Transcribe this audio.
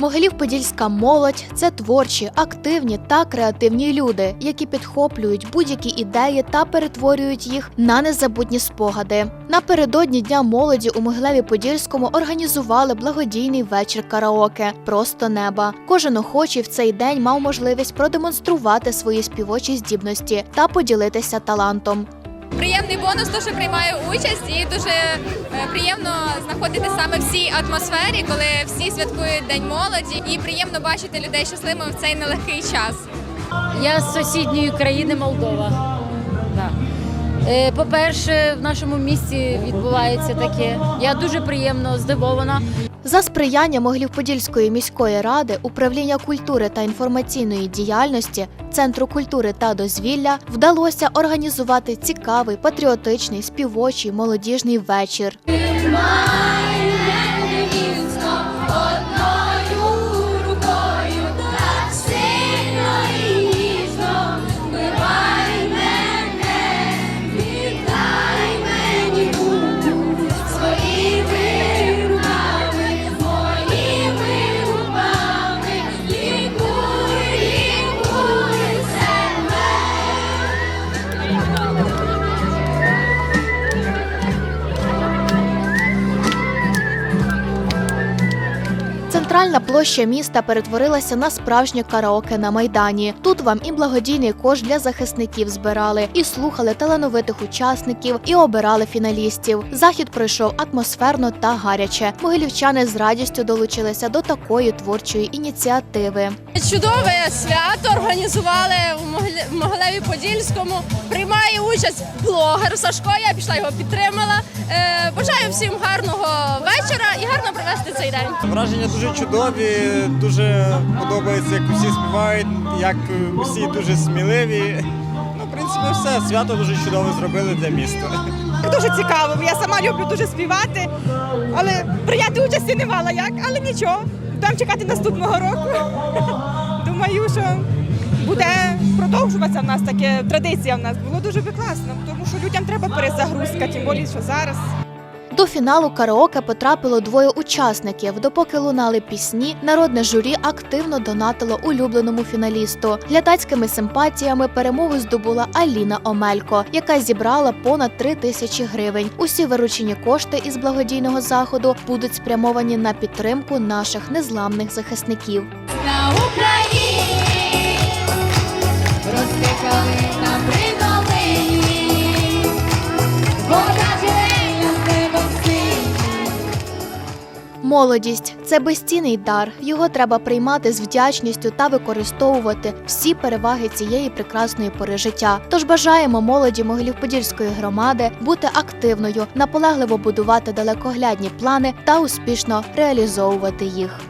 Могилів-Подільська молодь це творчі, активні та креативні люди, які підхоплюють будь-які ідеї та перетворюють їх на незабутні спогади. Напередодні Дня молоді у Могилеві-Подільському організували благодійний вечір караоке Просто неба. Кожен охочий в цей день мав можливість продемонструвати свої співочі здібності та поділитися талантом. Приємний бонус, то що приймаю участь, і дуже е, приємно знаходитися саме в цій атмосфері, коли всі святкують День молоді, і приємно бачити людей щасливими в цей нелегкий час. Я з сусідньої країни Молдова. Да. Е, По-перше, в нашому місті відбувається таке. Я дуже приємно здивована. За сприяння Могилів-Подільської міської ради, управління культури та інформаційної діяльності, Центру культури та дозвілля вдалося організувати цікавий, патріотичний, співочий молодіжний вечір. Центральна площа міста перетворилася на справжнє караоке на майдані. Тут вам і благодійний кош для захисників збирали, і слухали талановитих учасників, і обирали фіналістів. Захід пройшов атмосферно та гаряче. Могилівчани з радістю долучилися до такої творчої ініціативи. Чудове свято організували в Могиле- в Могилеві Подільському. Приймає участь блогер Сашко. Я пішла його підтримала. Е, Бажаю всім гарного вечора і гарно провести цей день. Враження дуже чудові, дуже подобається, як усі співають, як усі дуже сміливі. Ну, в принципі, все свято дуже чудово зробили для міста. Дуже цікаво. Я сама люблю дуже співати, але прийняти участі не мала як, але нічого. Будемо чекати наступного року. Думаю, що буде продовжуватися в нас таке традиція. В нас було дуже класно, тому що людям треба перезагрузка, тим більше, що зараз. До фіналу караоке потрапило двоє учасників. Допоки лунали пісні, народне журі активно донатило улюбленому фіналісту. Глядацькими симпатіями перемогу здобула Аліна Омелько, яка зібрала понад три тисячі гривень. Усі виручені кошти із благодійного заходу будуть спрямовані на підтримку наших незламних захисників. На Україні розкрикали на Молодість це безцінний дар. Його треба приймати з вдячністю та використовувати всі переваги цієї прекрасної пори життя. Тож бажаємо молоді Могилів-Подільської громади бути активною, наполегливо будувати далекоглядні плани та успішно реалізовувати їх.